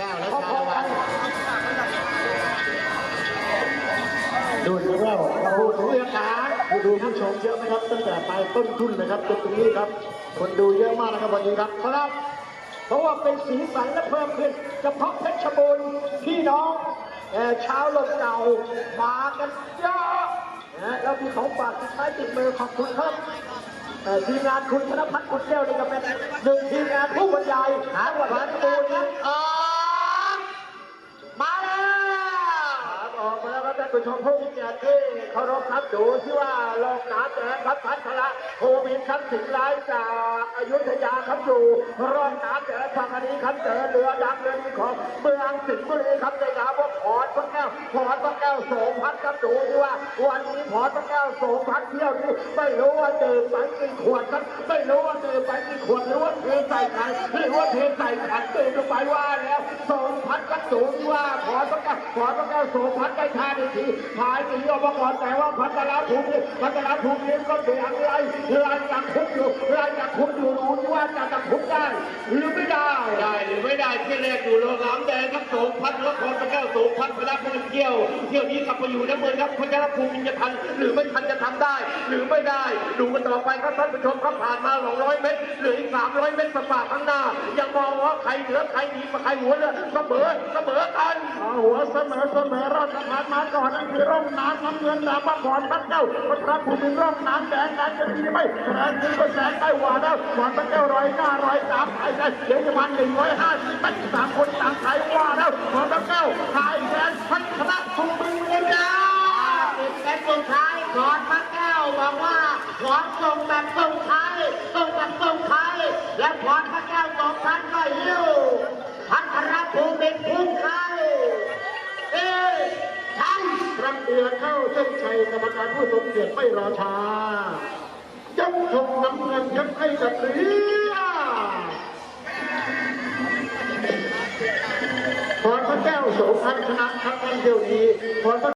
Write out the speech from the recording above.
ก้วและชาละวันดูดแล้วเราพูดถึงเรื่องขาผู้ดูผู้ชมเยอะไหมครับตั้งแต่ปลายต้นทุนนะครับจนตรงนี้ครับ คนดูเยอะมากนะครับวันนี้ครับครับ เพราะว่าเป็นสีสันและเพิ่มขึ้นเฉพาะเพชรบูรณ์พี่น้องเอ่อชาวลมเก่ามากันเยอะนะแล้วมีของฝากติดไม้ติดมือขอบคุณครับเอ่ทีมงานคุณธนพัฒน์กุลแก้วนี่ก็เป็นหนึ่งทีมงานผู้บรรยายหาวัดเพชรบูรณ์น ผู้ชมผู้มีเกียรติที่เคารพครับดูที่ว่าลงน้ำแดงครับพัทละโควิดครับสิงห์ร้ายจากอยุธยาครับอยู่ร่องน้ำแดงฝั่งอันนี้ครับเจอเรือดังเรือดีของเมืองสิงห์บุรีครับในนามว่าพรพระแก้วพอรพระแก้วโสมพัดครับดูที่ว่า วันนี้พอรพระแก้วโสมพัดเที่ยวนี้ไม่รู้ว่าดื่มไปกี่ขวดครับไม่รู้ว่าดื่มไปกี่ขวดหรือว่าเทใส่ใครหรือว่าเทใส่ขันดื่มลงไปว่าแล้วโสมพัด รพระแก้วพรพระแก้วโสมพัดได้ท่าดีทีพายหนีออกมาก่อนแต่ว่าพัทลาภูมิพัทลาภูมิก็เดือดไล่ไล่จากคุกอยู่ไล่จากคุกอยู่รู้ที่ว่าจะจากคุกได้หรือไม่ได้ได้หรือไม่ได้ที่แรกอยู่โรงน้ำแดงครับโสมพัดนครพระแก้วโสมพัดไปรับเงินเที่ยวเที่ยวนี้กลับมาอยู่ในเมืองครับพระเจ้าภูมิจะทันหรือไม่ทันจะทำได้ หรือไม่ได้ดูกันต่อไปครับท่านผู้ชมครับผ่านมา 200 เมตรเหลืออีก 300 เมตรสปาข้างหน้ายังมองว่าใครเหนือใครดีกว่าใครหัวเรือเสมอเสมอกัน หัวเสมอเสมอรอดสะพานมาก่อนนั่นคือร่องน้ำน้ำเงินดาวก่อนพัดเจ้าพัทรภูมิร่องน้ำแดงนั้นจะดีไหมแรงจริงก็แสงใต้หวานแล้วก่อนพัดเจ้าร้อยหน้าร้อยสามไอ้ไอ้เดี๋ยวจะมันหนึ่งร้อยห้าสิบสามคนต่างไทยว่าแล้วก่อนพัดเจ้าไทยแดงพัฒนาภูมิเงินดาปิดเป็นสุดท้ายขอนพระแก้วบอกว่าขอส่งแบบส่งท้ายส่งแบบส่งท้ายและขอนพระแก้วสองพันก็หิ้วพัทรภูมิเป็นผู้ไทยเอ้ยทัน รับเดือนเข้าเส้นชัยก รรมการผู้ทรงเกียรติไม่รอช้ายกชมน้ำเงินครับให้กับเรือพรพระแก้วโสภัณชนะครับท่านเดียวดีพร